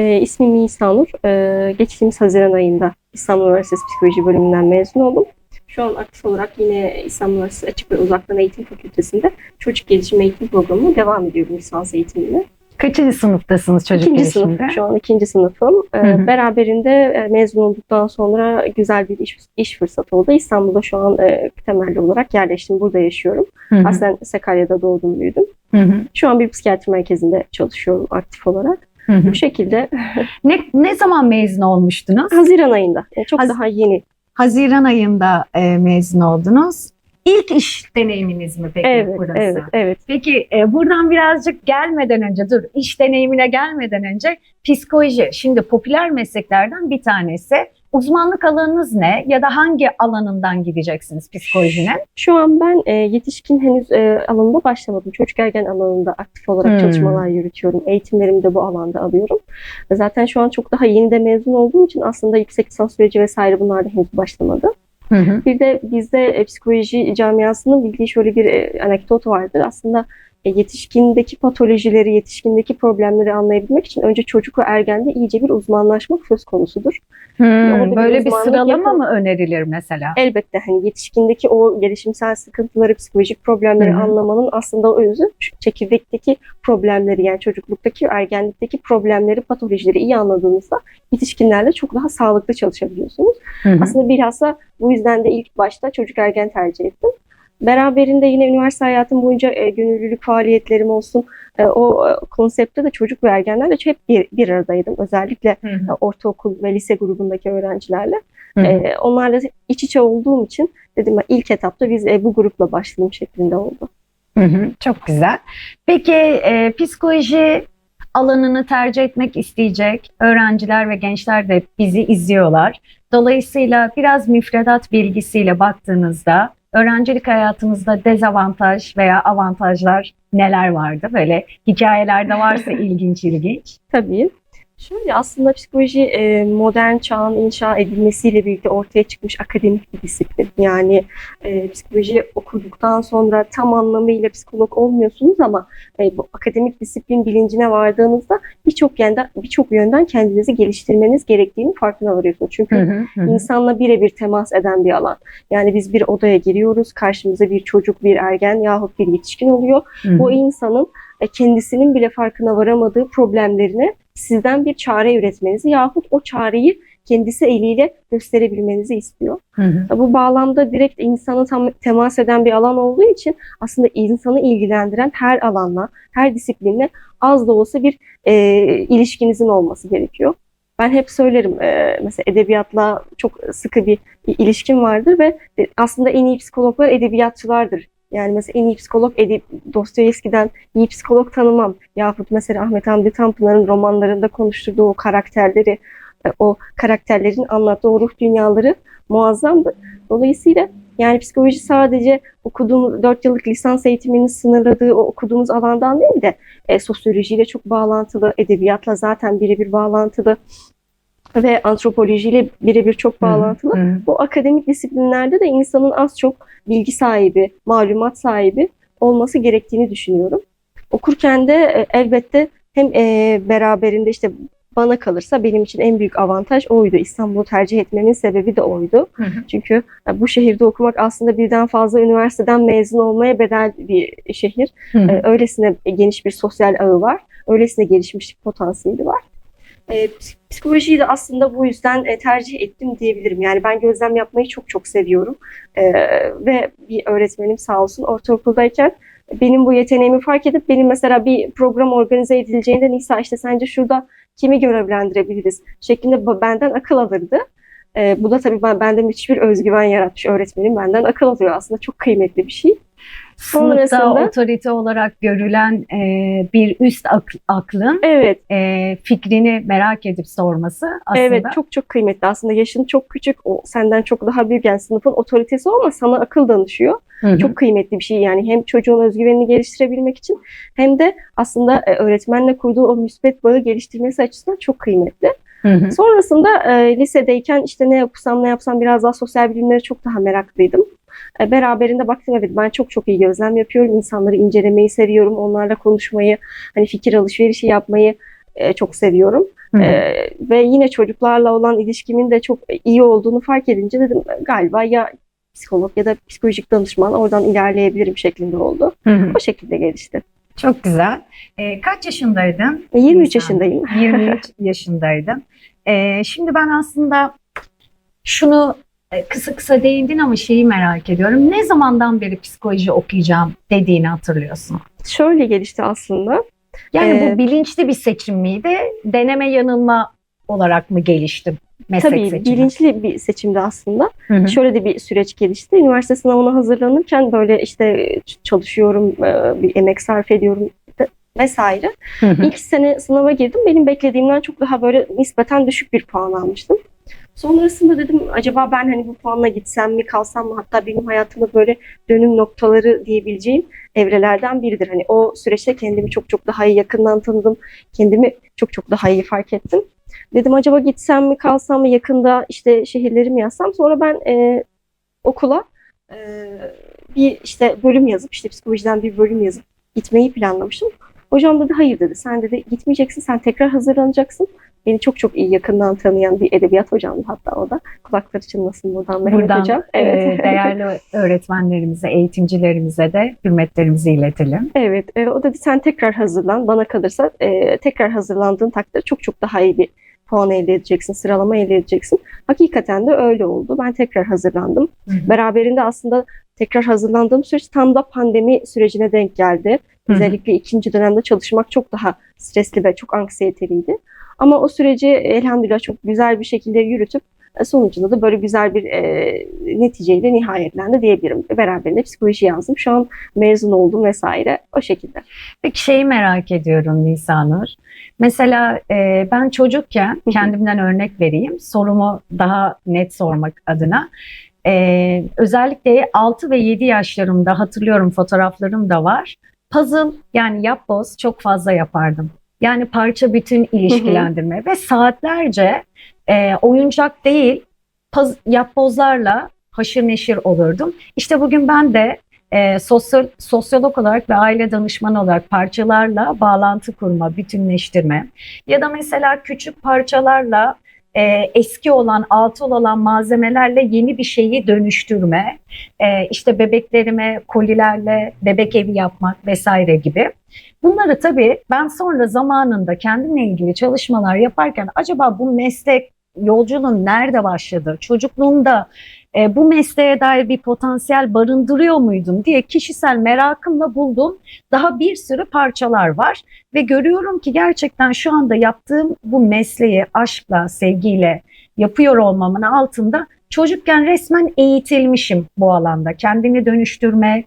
E, ismim Nisanur. E, geçtiğimiz Haziran ayında İstanbul Üniversitesi Psikoloji bölümünden mezun oldum. Şu an aktif olarak yine İstanbul Üniversitesi Açık ve Uzaktan Eğitim Fakültesi'nde çocuk gelişim eğitim programına devam ediyorum lisans eğitimine. Kaçıncı sınıftasınız çocuk İkinci gelişimde? sınıf, şu an ikinci sınıfım. E, Hı hı. Beraberinde e, mezun olduktan sonra güzel bir iş, iş fırsatı oldu. İstanbul'da şu an e, temelli olarak yerleştim. Burada yaşıyorum. Hı hı, Aslen Sakarya'da doğdum, büyüdüm. hı hı, Şu an bir psikiyatri merkezinde çalışıyorum aktif olarak. Hı hı. Bu şekilde Ne, ne zaman mezun olmuştunuz? Haziran ayında. Yani çok Haz- daha yeni. Haziran ayında e, mezun oldunuz. İlk iş deneyiminiz mi peki Evet, burası? evet, evet. Peki e, buradan birazcık gelmeden önce dur iş deneyimine gelmeden önce psikoloji şimdi popüler mesleklerden bir tanesi. Uzmanlık alanınız ne ya da hangi alanından gideceksiniz psikolojinin? Şu an ben e, yetişkin henüz e, alanında başlamadım. Çocuk ergen alanında aktif olarak Hmm. çalışmalar yürütüyorum. Eğitimlerimi de bu alanda alıyorum. Zaten şu an çok daha yeni de mezun olduğum için aslında yüksek lisans süreci vesaire bunlar da henüz başlamadı. Hı hı. Bir de bizde e, psikoloji camiasının bildiği şöyle bir e, anekdot vardır. Aslında e, yetişkindeki patolojileri, yetişkindeki problemleri anlayabilmek için önce çocuk ve ergende iyice bir uzmanlaşmak söz konusudur. Hmm, böyle bir sıralama yapın. mı önerilir mesela? Elbette hani yetişkindeki o gelişimsel sıkıntıları, psikolojik problemleri Hı hı. anlamanın aslında o özü çekirdekteki problemleri yani çocukluktaki, ergenlikteki problemleri, patolojileri iyi anladığınızda yetişkinlerle çok daha sağlıklı çalışabiliyorsunuz. Hı hı. Aslında bilhassa bu yüzden de ilk başta çocuk ergen tercih ettim. Beraberinde yine üniversite hayatım boyunca e, gönüllülük faaliyetlerim olsun. E, o e, konseptte de çocuk ve ergenlerle hep bir, bir aradaydım. Özellikle Hı e, hı. ortaokul ve lise grubundaki öğrencilerle. Hı hı. E, onlarla iç içe olduğum için dedim ben ilk etapta biz e, bu grupla başlayalım şeklinde oldu. Hı hı, Çok güzel. Peki e, psikoloji alanını tercih etmek isteyecek öğrenciler ve gençler de bizi izliyorlar. Dolayısıyla biraz müfredat bilgisiyle baktığınızda öğrencilik hayatınızda dezavantaj veya avantajlar neler vardı? Böyle hikayelerde varsa ilginç ilginç. Tabii. Şöyle aslında psikoloji e, modern çağın inşa edilmesiyle birlikte ortaya çıkmış akademik bir disiplin. Yani e, psikoloji okuduktan sonra tam anlamıyla psikolog olmuyorsunuz ama e, bu akademik disiplin bilincine vardığınızda birçok yönden birçok yönden kendinizi geliştirmeniz gerektiğini farkına varıyorsunuz. Çünkü Hı hı, hı insanla birebir temas eden bir alan. Yani biz bir odaya giriyoruz, karşımıza bir çocuk, bir ergen yahut bir yetişkin oluyor. Hı hı. Bu insanın kendisinin bile farkına varamadığı problemlerine sizden bir çare üretmenizi yahut o çareyi kendisi eliyle gösterebilmenizi istiyor. Hı hı. Bu bağlamda direkt insanı tam temas eden bir alan olduğu için aslında insanı ilgilendiren her alanla, her disiplinle az da olsa bir e, ilişkinizin olması gerekiyor. Ben hep söylerim e, mesela edebiyatla çok sıkı bir, ilişkim vardır ve e, aslında en iyi psikologlar edebiyatçılardır. Yani mesela en iyi psikolog Edip Dostoyevski'den iyi psikolog tanımam. Yahut mesela Ahmet Hamdi Tanpınar'ın romanlarında konuşturduğu o karakterleri, e, o karakterlerin anlattığı o ruh dünyaları muazzamdır. Dolayısıyla yani psikoloji sadece okuduğumuz 4 yıllık lisans eğitiminin sınırladığı o okuduğumuz alandan değil de e, sosyolojiyle çok bağlantılı, edebiyatla zaten birebir bağlantılı ve antropolojiyle birebir çok bağlantılı. Hı hı. Bu akademik disiplinlerde de insanın az çok bilgi sahibi, malumat sahibi olması gerektiğini düşünüyorum. Okurken de e, elbette hem e, beraberinde işte bana kalırsa benim için en büyük avantaj oydu. İstanbul'u tercih etmemin sebebi de oydu. Hı hı. Çünkü e, bu şehirde okumak aslında birden fazla üniversiteden mezun olmaya bedel bir şehir. Hı hı. Öylesine geniş bir sosyal ağı var. Öylesine gelişmişlik potansiyeli var. E, ps- psikolojiyi de aslında bu yüzden e, tercih ettim diyebilirim. Yani ben gözlem yapmayı çok çok seviyorum. E, ve bir öğretmenim sağ olsun ortaokuldayken benim bu yeteneğimi fark edip benim mesela bir program organize edileceğinde Nisa işte sence şurada kimi görevlendirebiliriz şeklinde benden akıl alırdı. E, bu da tabii ben, bende müthiş bir özgüven yaratmış öğretmenim benden akıl alıyor aslında çok kıymetli bir şey. Sınıfta Sonrasında- otorite olarak görülen e, bir üst ak- aklın Evet e, fikrini merak edip sorması aslında. Evet çok çok kıymetli aslında yaşın çok küçük o senden çok daha büyük yani sınıfın otoritesi ama sana akıl danışıyor. Hı hı. Çok kıymetli bir şey yani hem çocuğun özgüvenini geliştirebilmek için hem de aslında e, öğretmenle kurduğu o müsbet bağı geliştirmesi açısından çok kıymetli. Hı hı. Sonrasında e, lisedeyken işte ne okusam ne yapsam biraz daha sosyal bilimlere çok daha meraklıydım. E, beraberinde baktım evet ben çok çok iyi gözlem yapıyorum. İnsanları incelemeyi seviyorum. Onlarla konuşmayı, hani fikir alışverişi yapmayı e, çok seviyorum. Hı. Ee, ve yine çocuklarla olan ilişkimin de çok iyi olduğunu fark edince dedim galiba ya psikolog ya da psikolojik danışman oradan ilerleyebilirim şeklinde oldu. Hı hı. O şekilde gelişti. Çok güzel. Ee, kaç yaşındaydın? 23 Nisan. yaşındayım. 23 yaşındaydın. Ee, şimdi ben aslında şunu e, kısa kısa değindin ama şeyi merak ediyorum. Ne zamandan beri psikoloji okuyacağım dediğini hatırlıyorsun? Şöyle gelişti aslında. Yani Ee, bu bilinçli bir seçim miydi? Deneme yanılma olarak mı gelişti meslek Tabii seçimi? bilinçli bir seçimdi aslında. Hı hı. Şöyle de bir süreç gelişti. Üniversite sınavına hazırlanırken böyle işte çalışıyorum, e, bir emek sarf ediyorum vesaire. Hı hı. İlk sene sınava girdim. Benim beklediğimden çok daha böyle nispeten düşük bir puan almıştım. Sonrasında dedim acaba ben hani bu puanla gitsem mi kalsam mı hatta benim hayatımda böyle dönüm noktaları diyebileceğim evrelerden biridir. Hani o süreçte kendimi çok çok daha iyi yakından tanıdım. Kendimi çok çok daha iyi fark ettim. Dedim acaba gitsem mi kalsam mı yakında işte şehirleri yazsam. Sonra ben e, okula e, bir işte bölüm yazıp işte psikolojiden bir bölüm yazıp gitmeyi planlamıştım. Hocam dedi hayır dedi. Sen dedi gitmeyeceksin. Sen tekrar hazırlanacaksın. Beni çok çok iyi yakından tanıyan bir edebiyat hocamdı hatta o da. Kulakları çınlasın buradan Mehmet Buradan hocam. e, değerli öğretmenlerimize, eğitimcilerimize de hürmetlerimizi iletelim. Evet, e, o dedi sen tekrar hazırlan. Bana kalırsa e, tekrar hazırlandığın takdirde çok çok daha iyi bir puan elde edeceksin, sıralama elde edeceksin. Hakikaten de öyle oldu. Ben tekrar hazırlandım. Hı hı. Beraberinde aslında tekrar hazırlandığım süreç tam da pandemi sürecine denk geldi. Özellikle ikinci dönemde çalışmak çok daha stresli ve çok anksiyeteliydi. Ama o süreci elhamdülillah çok güzel bir şekilde yürütüp e, sonucunda da böyle güzel bir e, neticeyle nihayetlendi diyebilirim. Beraberinde psikoloji yazdım. Şu an mezun oldum vesaire o şekilde. Peki şeyi merak ediyorum Nisanur. Mesela e, ben çocukken kendimden örnek vereyim. Sorumu daha net sormak adına. E, özellikle 6 ve 7 yaşlarımda hatırlıyorum fotoğraflarım da var. Puzzle yani yapboz çok fazla yapardım. Yani parça bütün ilişkilendirme ve saatlerce e, oyuncak değil paz- yapbozlarla haşır neşir olurdum. İşte bugün ben de e, sosyal, sosyolog olarak ve aile danışmanı olarak parçalarla bağlantı kurma, bütünleştirme ya da mesela küçük parçalarla e, eski olan, atıl olan malzemelerle yeni bir şeyi dönüştürme, e, işte bebeklerime kolilerle bebek evi yapmak vesaire gibi. Bunları tabii ben sonra zamanında kendimle ilgili çalışmalar yaparken acaba bu meslek yolculuğun nerede başladı? Çocukluğumda e, bu mesleğe dair bir potansiyel barındırıyor muydum diye kişisel merakımla buldum. Daha bir sürü parçalar var ve görüyorum ki gerçekten şu anda yaptığım bu mesleği aşkla, sevgiyle yapıyor olmamın altında çocukken resmen eğitilmişim bu alanda. Kendini dönüştürmek,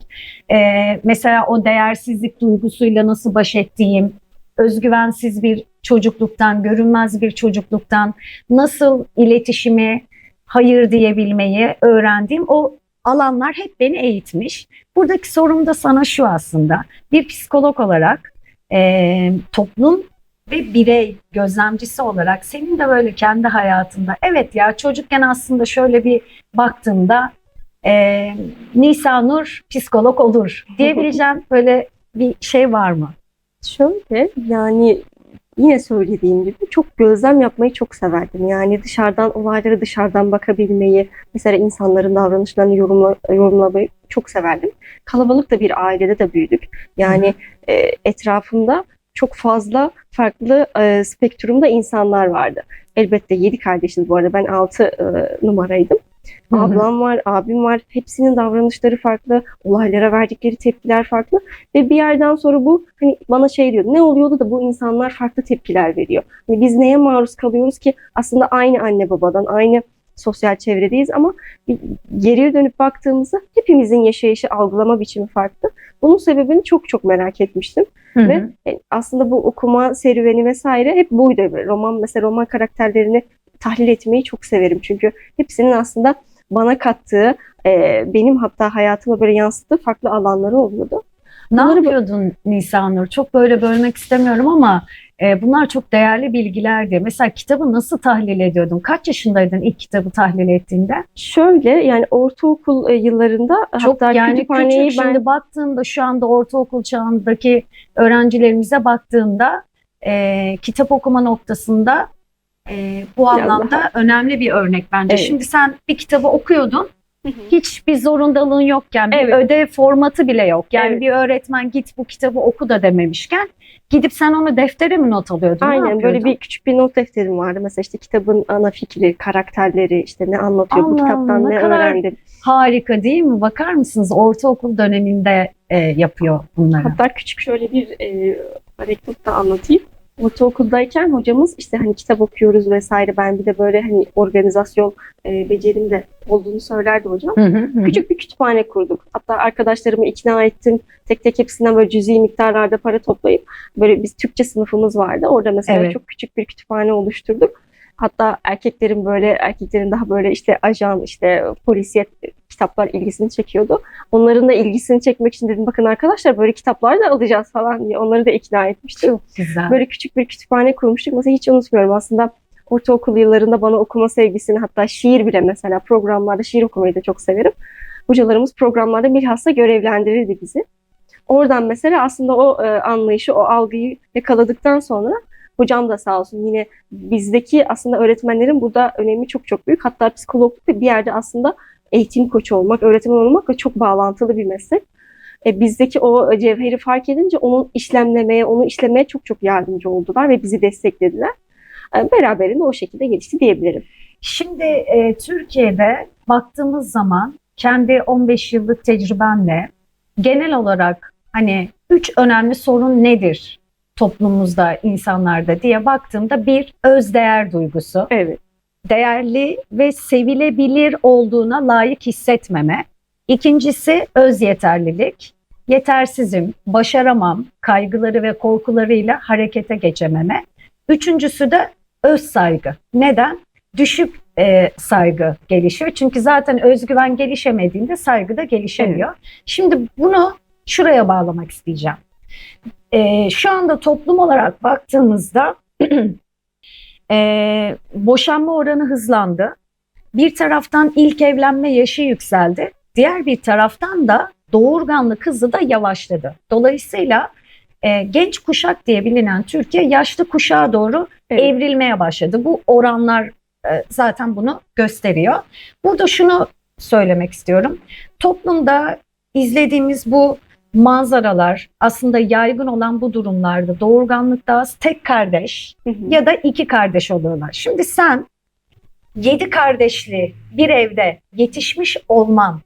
e, mesela o değersizlik duygusuyla nasıl baş ettiğim, özgüvensiz bir çocukluktan, görünmez bir çocukluktan nasıl iletişimi hayır diyebilmeyi öğrendiğim o alanlar hep beni eğitmiş. Buradaki sorum da sana şu aslında. Bir psikolog olarak e, toplum ve birey gözlemcisi olarak senin de böyle kendi hayatında evet ya çocukken aslında şöyle bir baktığımda e, Nisa Nur psikolog olur diyebileceğim böyle bir şey var mı? Şöyle yani yine söylediğim gibi çok gözlem yapmayı çok severdim. Yani dışarıdan olaylara dışarıdan bakabilmeyi, mesela insanların davranışlarını yorumla, yorumlamayı çok severdim. Kalabalık da bir ailede de büyüdük. Yani e, etrafımda çok fazla farklı e, spektrumda insanlar vardı. Elbette yedi kardeşiz bu arada. Ben altı e, numaraydım. Ablam var, abim var. Hepsinin davranışları farklı, olaylara verdikleri tepkiler farklı. Ve bir yerden sonra bu hani bana şey diyordu. Ne oluyordu da bu insanlar farklı tepkiler veriyor. Hani biz neye maruz kalıyoruz ki aslında aynı anne babadan, aynı sosyal çevredeyiz ama geriye dönüp baktığımızda hepimizin yaşayışı, algılama biçimi farklı. Bunun sebebini çok çok merak etmiştim. Hı hı. Ve e, aslında bu okuma serüveni vesaire hep buydu. Roman mesela roman karakterlerini tahlil etmeyi çok severim. Çünkü hepsinin aslında bana kattığı, e, benim hatta hayatıma böyle yansıttığı farklı alanları oluyordu. Ne Bunları bu- yapıyordun Nisanur? Çok böyle bölmek istemiyorum ama e, bunlar çok değerli bilgilerdi. Mesela kitabı nasıl tahlil ediyordun? Kaç yaşındaydın ilk kitabı tahlil ettiğinde? Şöyle yani ortaokul e, yıllarında Çok hatta yani kütüphaneyi küçük ben şimdi baktığında şu anda ortaokul çağındaki öğrencilerimize baktığında e, kitap okuma noktasında e, bu anlamda önemli bir örnek bence. Evet. Şimdi sen bir kitabı okuyordun. Hiçbir zorundalığın yokken, bir Evet. ödev formatı bile yok. Yani Evet. bir öğretmen git bu kitabı oku da dememişken gidip sen onu deftere mi not alıyordun? Ne Aynen böyle bir küçük bir not defterim vardı. Mesela işte kitabın ana fikri, karakterleri, işte ne anlatıyor, bu Allah kitaptan Allah, ne ne kadar öğrendim. Harika değil mi? Bakar mısınız? Ortaokul döneminde e, yapıyor bunları. Hatta küçük şöyle bir e, anekdot da anlatayım. Ortaokuldayken hocamız işte hani kitap okuyoruz vesaire ben bir de böyle hani organizasyon e, becerim de olduğunu söylerdi hocam. Hı hı hı. Küçük bir kütüphane kurduk. Hatta arkadaşlarımı ikna ettim. Tek tek hepsinden böyle cüzi miktarlarda para toplayıp böyle biz Türkçe sınıfımız vardı. Orada mesela Evet. çok küçük bir kütüphane oluşturduk. Hatta erkeklerin böyle erkeklerin daha böyle işte ajan işte polisiyet kitaplar ilgisini çekiyordu. Onların da ilgisini çekmek için dedim bakın arkadaşlar böyle kitaplar da alacağız falan diye onları da ikna etmiştim. Güzel. Böyle küçük bir kütüphane kurmuştuk. Mesela hiç unutmuyorum aslında ortaokul yıllarında bana okuma sevgisini hatta şiir bile mesela programlarda şiir okumayı da çok severim. Hocalarımız programlarda bilhassa görevlendirirdi bizi. Oradan mesela aslında o e, anlayışı, o algıyı yakaladıktan sonra hocam da sağ olsun yine bizdeki aslında öğretmenlerin burada önemi çok çok büyük. Hatta psikologluk da bir yerde aslında eğitim koçu olmak, öğretmen olmakla çok bağlantılı bir meslek. E, bizdeki o cevheri fark edince onu işlemlemeye, onu işlemeye çok çok yardımcı oldular ve bizi desteklediler. E, beraberinde o şekilde gelişti diyebilirim. Şimdi e, Türkiye'de baktığımız zaman kendi 15 yıllık tecrübenle genel olarak hani üç önemli sorun nedir toplumumuzda, insanlarda diye baktığımda bir özdeğer duygusu, Evet. değerli ve sevilebilir olduğuna layık hissetmeme. İkincisi öz yeterlilik, yetersizim, başaramam, kaygıları ve korkularıyla harekete geçememe. Üçüncüsü de öz saygı. Neden? Düşük e, saygı gelişiyor. Çünkü zaten özgüven gelişemediğinde saygı da gelişemiyor. Şimdi bunu şuraya bağlamak isteyeceğim. E, şu anda toplum olarak baktığımızda e, boşanma oranı hızlandı. Bir taraftan ilk evlenme yaşı yükseldi. Diğer bir taraftan da doğurganlık hızı da yavaşladı. Dolayısıyla e, genç kuşak diye bilinen Türkiye yaşlı kuşağa doğru Evet. evrilmeye başladı. Bu oranlar e, zaten bunu gösteriyor. Burada şunu söylemek istiyorum. Toplumda izlediğimiz bu manzaralar aslında yaygın olan bu durumlarda doğurganlıkta tek kardeş Hı hı. ya da iki kardeş oluyorlar. Şimdi sen yedi kardeşli bir evde yetişmiş olman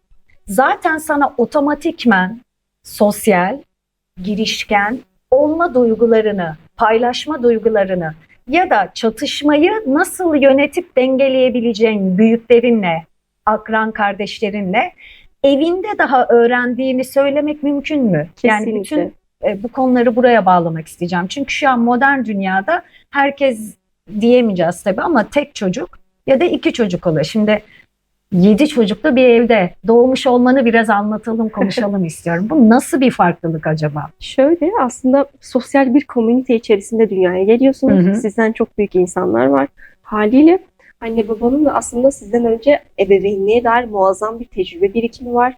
zaten sana otomatikmen sosyal, girişken olma duygularını, paylaşma duygularını ya da çatışmayı nasıl yönetip dengeleyebileceğin büyüklerinle, akran kardeşlerinle evinde daha öğrendiğini söylemek mümkün mü? Yani Kesinlikle. bütün e, bu konuları buraya bağlamak isteyeceğim. Çünkü şu an modern dünyada herkes diyemeyeceğiz tabii ama tek çocuk ya da iki çocuk oluyor. Şimdi yedi çocuklu bir evde doğmuş olmanı biraz anlatalım, konuşalım istiyorum. Bu nasıl bir farklılık acaba? Şöyle aslında sosyal bir komünite içerisinde dünyaya geliyorsunuz. Hı hı. Sizden çok büyük insanlar var. Haliyle anne babanın da aslında sizden önce ebeveynliğe dair muazzam bir tecrübe birikimi var.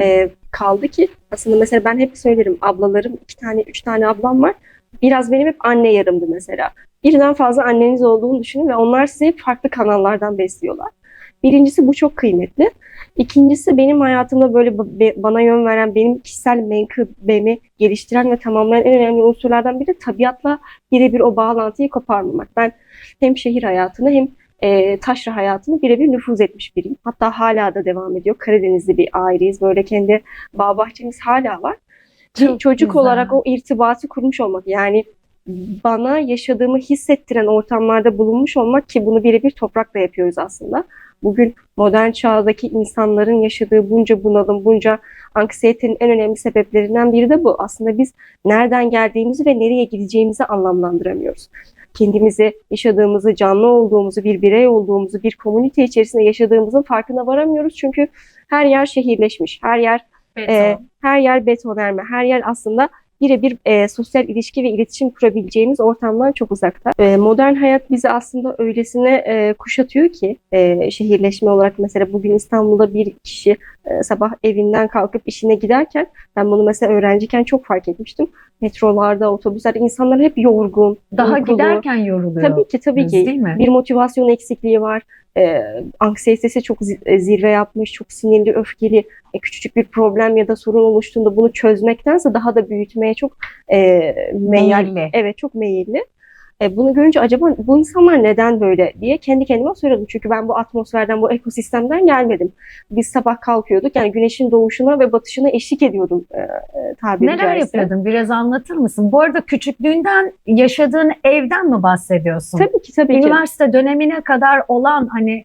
Ee, kaldı ki aslında mesela ben hep söylerim ablalarım iki tane üç tane ablam var. Biraz benim hep anne yarımdı mesela. Birden fazla anneniz olduğunu düşünün ve onlar sizi farklı kanallardan besliyorlar. Birincisi bu çok kıymetli. İkincisi benim hayatımda böyle bana yön veren, benim kişisel menkıbemi geliştiren ve tamamlayan en önemli unsurlardan biri tabiatla birebir o bağlantıyı koparmamak. Ben hem şehir hayatını hem e, taşra hayatını birebir nüfuz etmiş biriyim. Hatta hala da devam ediyor. Karadenizli bir aileyiz. Böyle kendi bağ bahçemiz hala var. Çok çocuk güzel. olarak o irtibatı kurmuş olmak yani bana yaşadığımı hissettiren ortamlarda bulunmuş olmak ki bunu birebir toprakla yapıyoruz aslında. Bugün modern çağdaki insanların yaşadığı bunca bunalım, bunca anksiyetenin en önemli sebeplerinden biri de bu. Aslında biz nereden geldiğimizi ve nereye gideceğimizi anlamlandıramıyoruz. Kendimizi, yaşadığımızı, canlı olduğumuzu, bir birey olduğumuzu, bir komünite içerisinde yaşadığımızın farkına varamıyoruz. Çünkü her yer şehirleşmiş, her yer e, her yer betonarme, her yer aslında birebir e, sosyal ilişki ve iletişim kurabileceğimiz ortamdan çok uzakta. E, modern hayat bizi aslında öylesine e, kuşatıyor ki e, şehirleşme olarak mesela bugün İstanbul'da bir kişi e, sabah evinden kalkıp işine giderken ben bunu mesela öğrenciyken çok fark etmiştim. Metrolarda, otobüslerde insanlar hep yorgun, Daha uykulu. giderken yoruluyor. Tabii ki tabii ki Değil mi? bir motivasyon eksikliği var. Ee, anksiyetesi çok e, zirve yapmış, çok sinirli, öfkeli. E, küçücük bir problem ya da sorun oluştuğunda bunu çözmektense daha da büyütmeye çok e, meyil, Meyilli. evet çok meyilli. E, bunu görünce acaba bu insanlar neden böyle diye kendi kendime soruyordum. Çünkü ben bu atmosferden, bu ekosistemden gelmedim. Biz sabah kalkıyorduk yani güneşin doğuşuna ve batışına eşlik ediyordum e, e, tabiri Neler caizse. yapıyordun? Biraz anlatır mısın? Bu arada küçüklüğünden yaşadığın evden mi bahsediyorsun? Tabii ki tabii ki. Üniversite dönemine kadar olan hani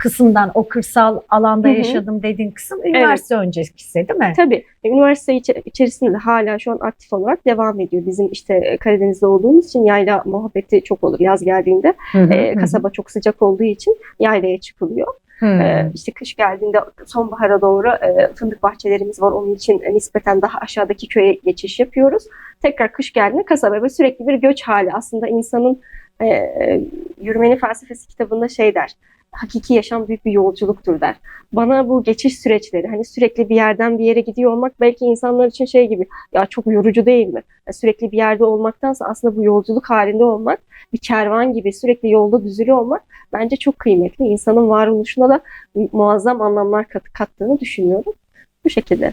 kısımdan o kırsal alanda Hı hı. yaşadım dediğin kısım üniversite öncesi değil mi? Tabii. E, Üniversite içe- içerisinde de hala şu an aktif olarak devam ediyor. Bizim işte e, Karadeniz'de olduğumuz için yayla muhabbeti çok olur yaz geldiğinde. E, kasaba çok sıcak olduğu için yaylaya çıkılıyor. Hı. E, işte kış geldiğinde sonbahara doğru e, fındık bahçelerimiz var. Onun için nispeten daha aşağıdaki köye geçiş yapıyoruz. Tekrar kış geldiğinde kasaba ve sürekli bir göç hali. Aslında insanın e, e, Yürümenin Felsefesi kitabında şey der. Hakiki yaşam büyük bir yolculuktur der. Bana bu geçiş süreçleri hani sürekli bir yerden bir yere gidiyor olmak belki insanlar için şey gibi ya çok yorucu değil mi? Ya sürekli bir yerde olmaktansa aslında bu yolculuk halinde olmak bir kervan gibi sürekli yolda düzülü olmak bence çok kıymetli. İnsanın varoluşuna da muazzam anlamlar kat- kattığını düşünüyorum. Bu şekilde.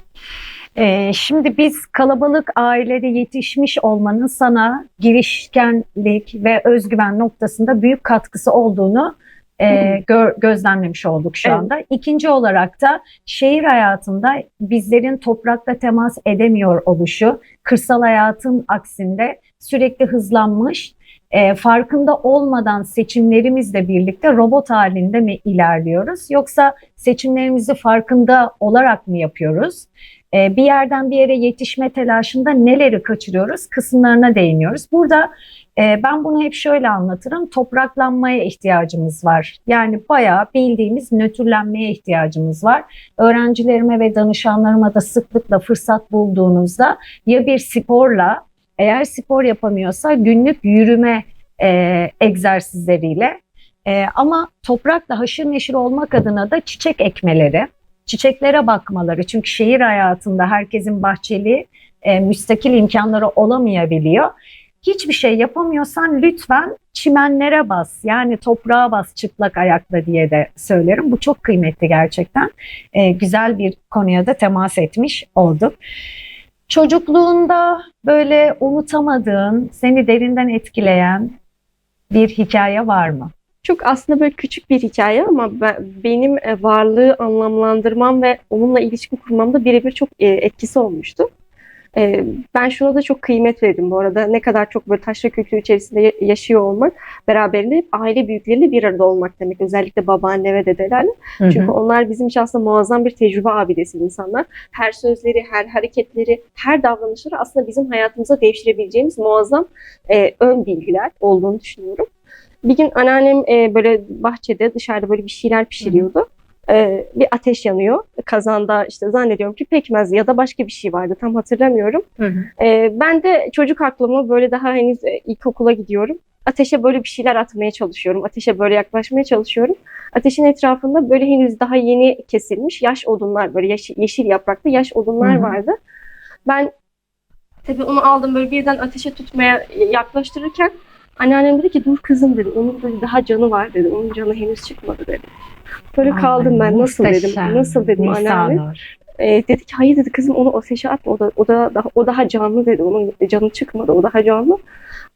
Ee, şimdi biz kalabalık ailede yetişmiş olmanın sana girişkenlik ve özgüven noktasında büyük katkısı olduğunu e, gör- gözlemlemiş olduk şu Evet. anda. İkinci olarak da şehir hayatında bizlerin toprakla temas edemiyor oluşu, kırsal hayatın aksinde sürekli hızlanmış, e, farkında olmadan seçimlerimizle birlikte robot halinde mi ilerliyoruz? Yoksa seçimlerimizi farkında olarak mı yapıyoruz? E, bir yerden bir yere yetişme telaşında neleri kaçırıyoruz kısımlarına değiniyoruz. Burada ben bunu hep şöyle anlatırım. Topraklanmaya ihtiyacımız var. Yani bayağı bildiğimiz nötrlenmeye ihtiyacımız var. Öğrencilerime ve danışanlarıma da sıklıkla fırsat bulduğunuzda ya bir sporla eğer spor yapamıyorsa günlük yürüme e, egzersizleriyle e, ama toprakla haşır neşir olmak adına da çiçek ekmeleri, çiçeklere bakmaları. Çünkü şehir hayatında herkesin bahçeli, e, müstakil imkanları olamayabiliyor. Hiçbir şey yapamıyorsan lütfen çimenlere bas. Yani toprağa bas çıplak ayakla diye de söylerim. Bu çok kıymetli gerçekten. E, güzel bir konuya da temas etmiş olduk. Çocukluğunda böyle unutamadığın, seni derinden etkileyen bir hikaye var mı? Çok aslında böyle küçük bir hikaye ama ben, benim e, varlığı anlamlandırmam ve onunla ilişki kurmamda birebir çok e, etkisi olmuştu. E, Ben şuna da çok kıymet verdim bu arada. Ne kadar çok böyle taşra kültürü içerisinde ya- yaşıyor olmak, beraberinde hep aile büyükleriyle bir arada olmak demek. Özellikle babaanne ve dedelerle. Çünkü onlar bizim için aslında muazzam bir tecrübe abidesi insanlar. Her sözleri, her hareketleri, her davranışları aslında bizim hayatımıza devşirebileceğimiz muazzam e, ön bilgiler olduğunu düşünüyorum. Bir gün anneannem e, böyle bahçede dışarıda böyle bir şeyler pişiriyordu. E, bir ateş yanıyor. Kazanda işte zannediyorum ki pekmez ya da başka bir şey vardı. Tam hatırlamıyorum. Hı hı. E, ben de çocuk aklımı böyle daha henüz e, ilkokula gidiyorum. Ateşe böyle bir şeyler atmaya çalışıyorum. Ateşe böyle yaklaşmaya çalışıyorum. Ateşin etrafında böyle henüz daha yeni kesilmiş yaş odunlar böyle yeşil, yeşil yapraklı yaş odunlar Hı hı. vardı. Ben tabii onu aldım böyle birden ateşe tutmaya yaklaştırırken anneannem dedi ki dur kızım dedi. Onun dedi daha canı var dedi. Onun canı henüz çıkmadı dedi. Böyle kaldım ben nasıl dedim. Muhteşem. Nasıl dedim anneanne. E, dedi ki hayır dedi kızım onu ateşe atma o da, o da daha, o daha canlı dedi. Onun canı çıkmadı o daha canlı.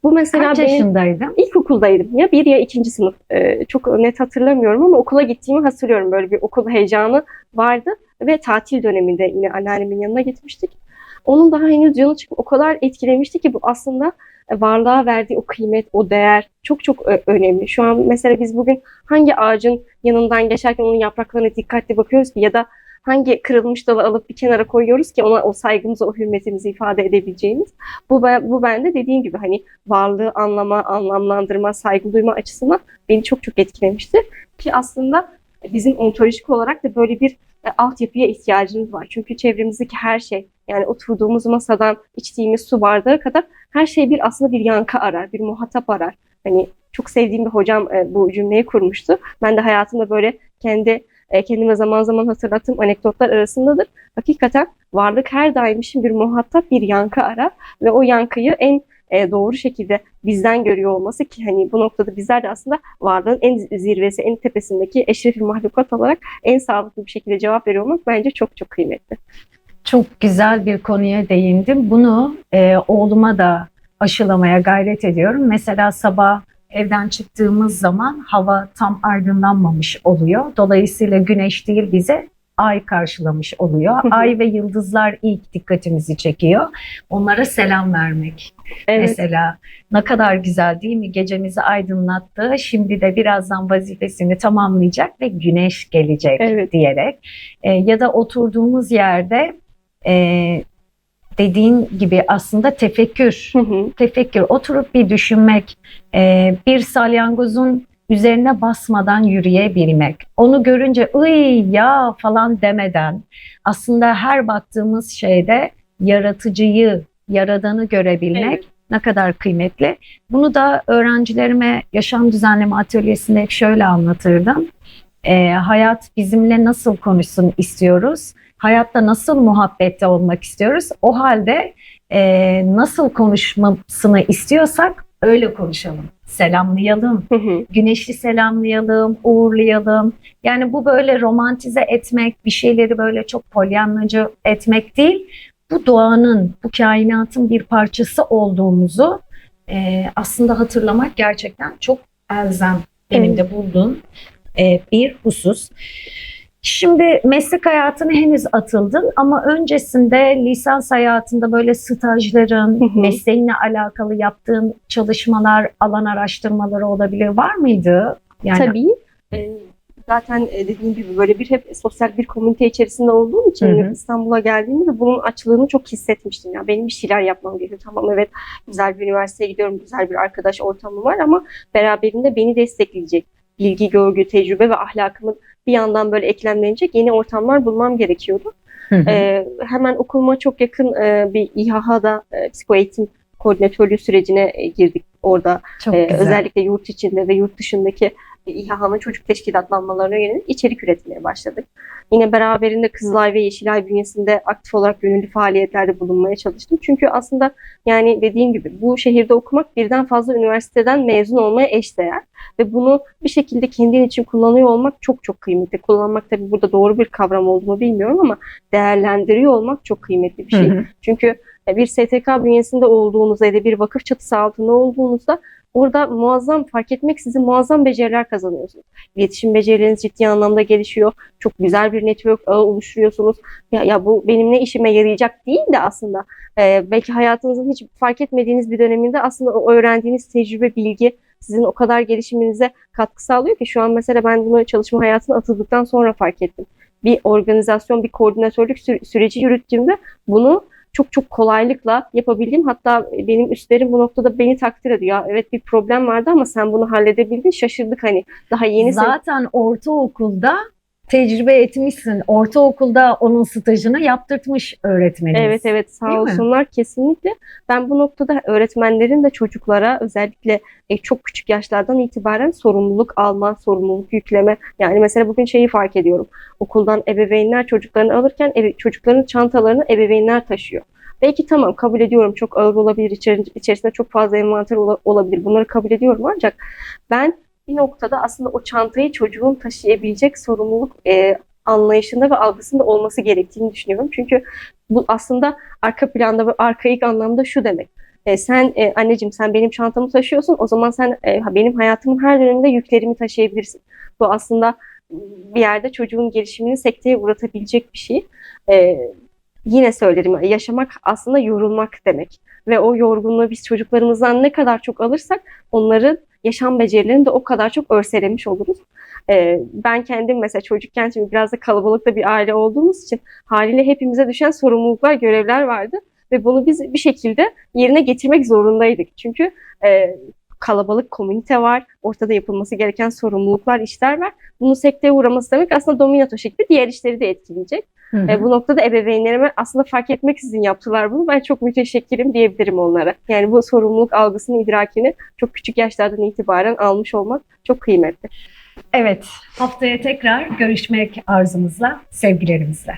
Bu mesela Kaç benim yaşındaydın? ilkokuldaydım ya bir ya ikinci sınıf E, çok net hatırlamıyorum ama okula gittiğimi hatırlıyorum böyle bir okul heyecanı vardı ve tatil döneminde yine anneannemin yanına gitmiştik. Onun daha henüz canı çıkıp o kadar etkilemişti ki bu aslında e, varlığa verdiği o kıymet, o değer çok çok ö- önemli. Şu an mesela biz bugün hangi ağacın yanından geçerken onun yapraklarına dikkatli bakıyoruz ki ya da hangi kırılmış dalı alıp bir kenara koyuyoruz ki ona o saygımızı, o hürmetimizi ifade edebileceğimiz. Bu, bu bende dediğim gibi hani varlığı anlama, anlamlandırma, saygı duyma açısından beni çok çok etkilemişti. Ki aslında bizim ontolojik olarak da böyle bir e, altyapıya ihtiyacımız var. Çünkü çevremizdeki her şey Yani oturduğumuz masadan içtiğimiz su bardağı kadar her şey bir aslında bir yankı arar, bir muhatap arar. Hani çok sevdiğim bir hocam e, bu cümleyi kurmuştu. Ben de hayatımda böyle kendi e, kendime zaman zaman hatırlattığım anekdotlar arasındadır. Hakikaten varlık her daim için bir muhatap, bir yankı arar ve o yankıyı en e, doğru şekilde bizden görüyor olması ki hani bu noktada bizler de aslında varlığın en zirvesi, en tepesindeki eşrefi mahlukat olarak en sağlıklı bir şekilde cevap veriyor olmak bence çok çok kıymetli. Çok güzel bir konuya değindim. Bunu e, oğluma da aşılamaya gayret ediyorum. Mesela sabah evden çıktığımız zaman hava tam aydınlanmamış oluyor. Dolayısıyla güneş değil bize ay karşılamış oluyor. Ay ve yıldızlar ilk dikkatimizi çekiyor. Onlara selam vermek. Evet. Mesela ne kadar güzel değil mi? Gecemizi aydınlattı. Şimdi de birazdan vazifesini tamamlayacak ve güneş gelecek Evet. diyerek. E, ya da oturduğumuz yerde e, dediğin gibi aslında tefekkür, Hı hı. tefekkür, oturup bir düşünmek, e, bir salyangozun üzerine basmadan yürüyebilmek. Onu görünce ıy ya falan demeden aslında her baktığımız şeyde yaratıcıyı, yaradanı görebilmek Evet. ne kadar kıymetli. Bunu da öğrencilerime yaşam düzenleme atölyesinde hep şöyle anlatırdım. E, hayat bizimle nasıl konuşsun istiyoruz? Hayatta nasıl muhabbette olmak istiyoruz? O halde e, nasıl konuşmasını istiyorsak öyle konuşalım. Selamlayalım, Hı hı. güneşli selamlayalım, uğurlayalım. Yani bu böyle romantize etmek, bir şeyleri böyle çok polyanlacı etmek değil. Bu doğanın, bu kainatın bir parçası olduğumuzu e, aslında hatırlamak gerçekten çok elzem. Benim de bulduğum e, bir husus. Şimdi meslek hayatına henüz atıldın ama öncesinde lisans hayatında böyle stajların, Hı hı. mesleğinle alakalı yaptığın çalışmalar, alan araştırmaları olabilir. Var mıydı? Yani Tabii. e, zaten e, dediğim gibi böyle bir hep sosyal bir komünite içerisinde olduğum için Hı hı. İstanbul'a geldiğimde bunun açlığını çok hissetmiştim. Ya benim bir şeyler yapmam gerekiyor. Tamam evet güzel bir üniversiteye gidiyorum, güzel bir arkadaş ortamı var ama beraberinde beni destekleyecek bilgi, görgü, tecrübe ve ahlakımın bir yandan böyle eklemlenecek yeni ortamlar bulmam gerekiyordu. Hı hı. Hemen okuluma çok yakın e, bir İHA'da e, psikoeğitim koordinatörlüğü sürecine e, girdik orada. çok Ee, güzel. özellikle yurt içinde ve yurt dışındaki İHA'nın çocuk teşkilatlanmalarına yönelik içerik üretmeye başladık. Yine beraberinde Kızılay ve Yeşilay bünyesinde aktif olarak gönüllü faaliyetlerde bulunmaya çalıştım. Çünkü aslında yani dediğim gibi bu şehirde okumak birden fazla üniversiteden mezun olmaya eşdeğer. Ve bunu bir şekilde kendin için kullanıyor olmak çok çok kıymetli. Kullanmak tabii burada doğru bir kavram olduğunu bilmiyorum ama değerlendiriyor olmak çok kıymetli bir Hı şey. hı. Çünkü e, bir STK bünyesinde olduğunuzda ya da bir vakıf çatısı altında olduğunuzda orada muazzam fark etmek sizin muazzam beceriler kazanıyorsunuz. İletişim becerileriniz ciddi anlamda gelişiyor. Çok güzel bir network ağı oluşturuyorsunuz. Ya, ya bu benim ne işime yarayacak değil de aslında e, belki hayatınızın hiç fark etmediğiniz bir döneminde aslında o öğrendiğiniz tecrübe, bilgi sizin o kadar gelişiminize katkı sağlıyor ki şu an mesela ben bunu çalışma hayatına atıldıktan sonra fark ettim. Bir organizasyon, bir koordinatörlük sü- süreci yürüttüğümde bunu çok çok kolaylıkla yapabildim. Hatta benim üstlerim bu noktada beni takdir ediyor. Evet bir problem vardı ama sen bunu halledebildin. Şaşırdık hani. Daha yeni Zaten ortaokulda tecrübe etmişsin. Ortaokulda onun stajını yaptırtmış öğretmeniniz. Evet evet sağ Değil mi? olsunlar kesinlikle. Ben bu noktada öğretmenlerin de çocuklara özellikle e, çok küçük yaşlardan itibaren sorumluluk alma, sorumluluk yükleme. Yani mesela bugün şeyi fark ediyorum. Okuldan ebeveynler çocuklarını alırken ebe- çocukların çantalarını ebeveynler taşıyor. Belki tamam kabul ediyorum çok ağır olabilir, içeri- içerisinde çok fazla envanter ola- olabilir. Bunları kabul ediyorum ancak ben bir noktada aslında o çantayı çocuğun taşıyabilecek sorumluluk e, anlayışında ve algısında olması gerektiğini düşünüyorum. Çünkü bu aslında arka planda ve arkaik anlamda şu demek. E, sen e, anneciğim sen benim çantamı taşıyorsun o zaman sen e, benim hayatımın her döneminde yüklerimi taşıyabilirsin. Bu aslında bir yerde çocuğun gelişimini sekteye uğratabilecek bir şey. E, yine söylerim yaşamak aslında yorulmak demek. Ve o yorgunluğu biz çocuklarımızdan ne kadar çok alırsak onların yaşam becerilerini de o kadar çok örselemiş oluruz. E, ben kendim mesela çocukken şimdi biraz da kalabalıkta bir aile olduğumuz için haliyle hepimize düşen sorumluluklar, görevler vardı ve bunu biz bir şekilde yerine getirmek zorundaydık. Çünkü e, kalabalık komünite var, ortada yapılması gereken sorumluluklar, işler var. Bunun sekteye uğraması demek aslında domino gibi diğer işleri de etkileyecek. Hı hı. E, bu noktada ebeveynlerime aslında fark etmeksizin yaptılar bunu. Ben çok müteşekkirim diyebilirim onlara. Yani bu sorumluluk algısını, idrakini çok küçük yaşlardan itibaren almış olmak çok kıymetli. Evet, haftaya tekrar görüşmek arzumuzla, sevgilerimizle.